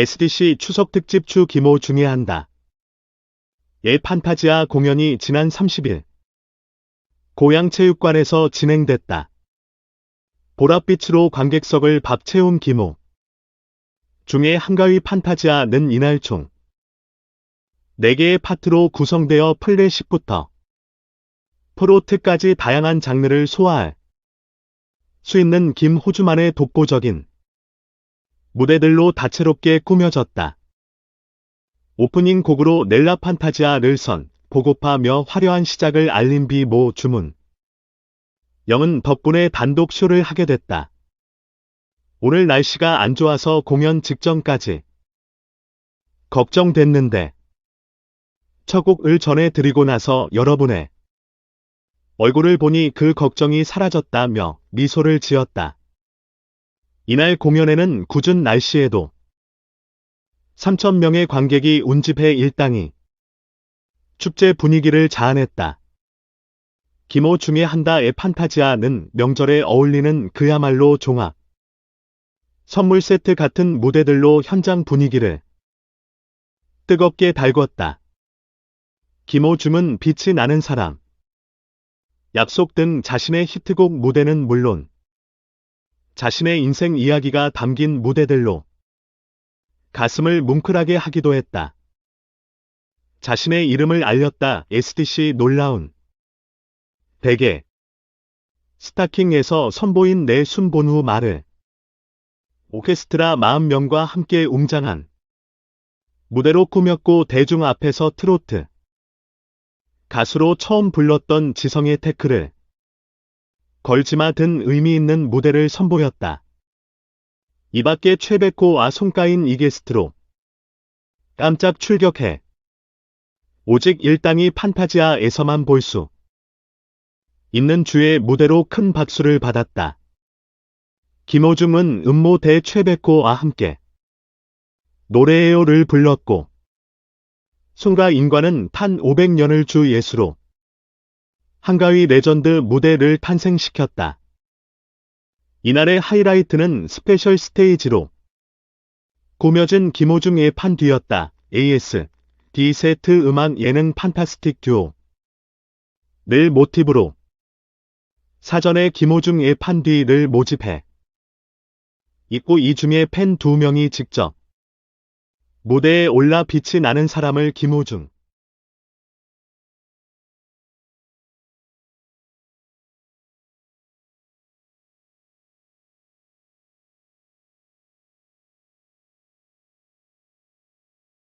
SDC 추석 특집 추 기모 중에 한다. 예 판타지아 공연이 지난 30일 고양체육관에서 진행됐다. 보랏빛으로 관객석을 밥 채운 기모. 중에 한가위 판타지아는 이날 총 4개의 파트로 구성되어 플래식부터 프로트까지 다양한 장르를 소화할 수 있는 김호주만의 독보적인 무대들로 다채롭게 꾸며졌다. 오프닝 곡으로 넬라 판타지아를 선 보고파며 화려한 시작을 알린 비 모 주문. 영은 덕분에 단독 쇼를 하게 됐다. 오늘 날씨가 안 좋아서 공연 직전까지 걱정됐는데 첫 곡을 전해드리고 나서 여러분의 얼굴을 보니 그 걱정이 사라졌다며 미소를 지었다. 이날 공연에는 궂은 날씨에도 3천명의 관객이 운집해 일당이 축제 분위기를 자아냈다. 김호 중에 한다의 판타지아는 명절에 어울리는 그야말로 종합 선물 세트 같은 무대들로 현장 분위기를 뜨겁게 달궜다. 김호 중은 빛이 나는 사람, 약속 등 자신의 히트곡 무대는 물론 자신의 인생 이야기가 담긴 무대들로 가슴을 뭉클하게 하기도 했다. 자신의 이름을 알렸다 SDC 놀라운 베개 스타킹에서 선보인 내 순본 후 말을 오케스트라 40명과 함께 웅장한 무대로 꾸몄고 대중 앞에서 트로트 가수로 처음 불렀던 지성의 태클을 걸지마 든 의미 있는 무대를 선보였다. 이 밖에 최백호와 송가인 이게스트로 깜짝 출격해 오직 일당이 판타지아에서만 볼 수 있는 주의 무대로 큰 박수를 받았다. 김호중은 음모 대 최백호와 함께 노래해요를 불렀고 송가 인과는 탄 500년을 주 예수로 한가위 레전드 무대를 탄생시켰다. 이날의 하이라이트는 스페셜 스테이지로 꾸며진 김호중의 판 뒤였다. AS, D세트 음악 예능 판타스틱 듀오. 늘 모티브로 사전에 김호중의 판 뒤를 모집해 있고 이 중에 팬 두 명이 직접 무대에 올라 빛이 나는 사람을 김호중